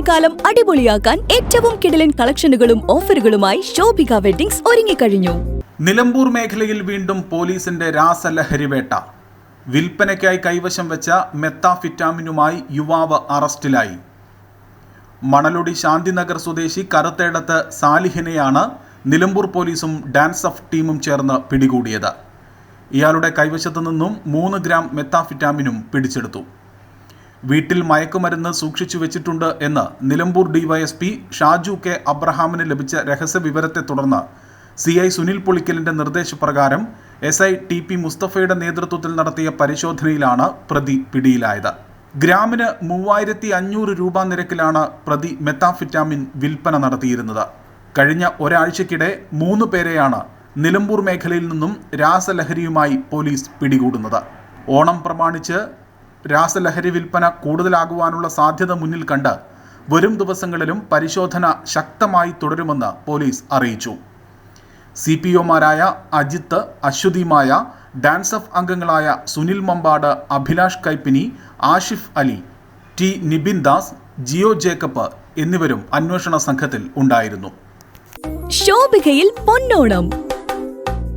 ഓണക്കാലം അടിപൊളിയാക്കാൻ ഏറ്റവും കിടലൻ കളക്ഷനുകളും ഓഫറുകളുമായി ശോഭിക വെഡിങ്സ് ഒരുങ്ങിക്കഴിഞ്ഞു. നിലമ്പൂർ മേഖലയിൽ വീണ്ടും പോലീസിന്റെ രാസലഹരി വേട്ട വിൽപ്പനയ്ക്കായി കൈവശം വെച്ച മെത്താഫിറ്റാമിനുമായി യുവാവ് അറസ്റ്റിലായി. മണലൊടി ശാന്തിനഗർ സ്വദേശി കറുത്തേടത്ത് സാലിഹിനെയാണ് നിലമ്പൂർ പോലീസും ഡാൻസ് ഓഫ് ടീമും ചേർന്ന് പിടികൂടിയത്. ഇയാളുടെ കൈവശത്തു നിന്നും മൂന്ന് ഗ്രാം മെത്താഫിറ്റാമിനും പിടിച്ചെടുത്തു. വീട്ടിൽ മയക്കുമരുന്ന് സൂക്ഷിച്ചു വെച്ചിട്ടുണ്ട് എന്ന് നിലമ്പൂർ ഡിവൈഎസ്പി ഷാജു കെ അബ്രഹാമിന് ലഭിച്ച രഹസ്യ വിവരത്തെ തുടർന്ന് സി ഐ സുനിൽ പൊളിക്കലിന്റെ നിർദ്ദേശപ്രകാരം എസ് ഐ ടി പി മുസ്തഫയുടെ നേതൃത്വത്തിൽ നടത്തിയ പരിശോധനയിലാണ് പ്രതി പിടിയിലായത്. ഗ്രാമിന് മൂവായിരത്തി അഞ്ഞൂറ് രൂപ നിരക്കിലാണ് പ്രതി മെത്താഫിറ്റാമിൻ വിൽപ്പന നടത്തിയിരുന്നത്. കഴിഞ്ഞ ഒരാഴ്ചക്കിടെ മൂന്ന് പേരെയാണ് നിലമ്പൂർ മേഖലയിൽ നിന്നും രാസലഹരിയുമായി പോലീസ് പിടികൂടുന്നത്. ഓണം പ്രമാണിച്ച് രാസലഹരി വിൽപ്പന കൂടുതലാകുവാനുള്ള സാധ്യത മുന്നിൽ കണ്ട് വരും ദിവസങ്ങളിലും പരിശോധന ശക്തമായി തുടരുമെന്ന് പോലീസ് അറിയിച്ചു. സി പി ഒമാരായ അജിത്ത് അശ്വതിമായ ഡാൻസ് ഓഫ് അംഗങ്ങളായ Sunil Mambad Abhilash Kaippini Ashif Ali T Nibin Das Jio Jacob എന്നിവരും അന്വേഷണ സംഘത്തിൽ ഉണ്ടായിരുന്നു. ശോഭികയിൽ പൊന്നോണം.